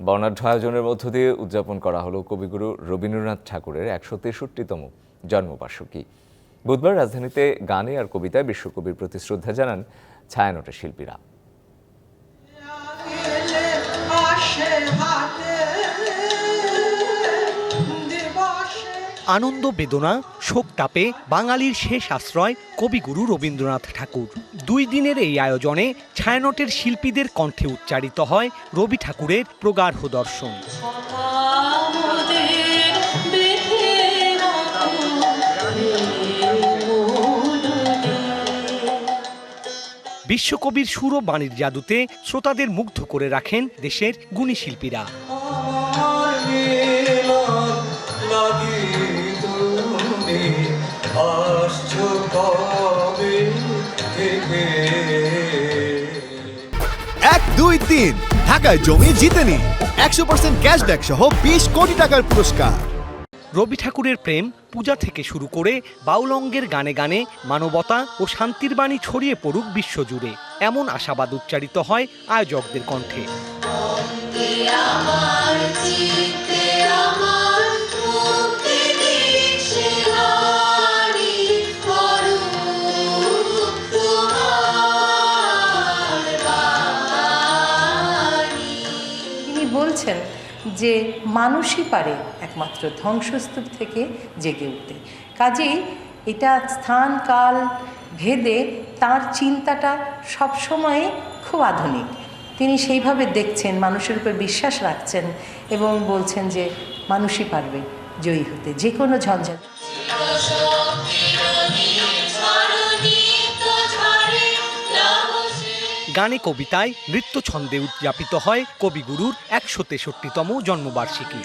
বর্ণাঢ্য আয়োজনের মধ্য দিয়ে উদযাপন করা হলো কবিগুরু রবীন্দ্রনাথ ঠাকুরের একশো তেষট্টিতম জন্মবার্ষিকী। বুধবার রাজধানীতে গানে আর কবিতায় বিশ্বকবির প্রতি শ্রদ্ধা জানান ছায়ানটের শিল্পীরা আনন্দ বেদনা, শোক তাপে বাঙালির শেষ আশ্রয় কবিগুরু রবীন্দ্রনাথ ঠাকুর। দুই দিনের এই আয়োজনে ছায়ানটের শিল্পীদের কণ্ঠে উচ্চারিত হয় রবি ঠাকুরের প্রগাঢ় দর্শন। বিশ্বকবির সুর বাণীর জাদুতে শ্রোতাদের মুগ্ধ করে রাখেন দেশের গুণী শিল্পীরা। কবে থেকে? এক দুই তিন। ঢাকায় জমি জিতে নিন একশো পার্সেন্ট ক্যাশব্যাক সহ বিশ কোটি টাকার পুরস্কার। রবি ঠাকুরের প্রেম পূজা থেকে শুরু করে বাউলঙ্গের গানে গানে মানবতা ও শান্তির বাণী ছড়িয়ে পড়ুক বিশ্বজুড়ে। এমন আশাবাদ উচ্চারিত হয় আয়োজকদের কণ্ঠে। বলছেন যে মানুষই পারে একমাত্র ধ্বংসস্তূপ থেকে জেগে উঠতে। কাজেই এটা স্থান, কাল, ভেদে তার চিন্তাটা সবসময় খুব আধুনিক। তিনি সেইভাবে দেখছেন, মানুষের উপর বিশ্বাস রাখছেন এবং বলছেন যে মানুষই পারবে জয়ী হতে, যে কোনো ঝঞ্ঝাট। গানে কবিতায় নৃত্য ছন্দে উদযাপিত হয় কবিগুরুর একশো তেষট্টিতম জন্মবার্ষিকী।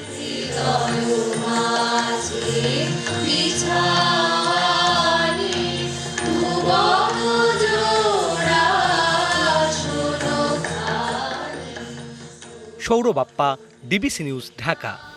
Sourabappa DBC news Dhaka.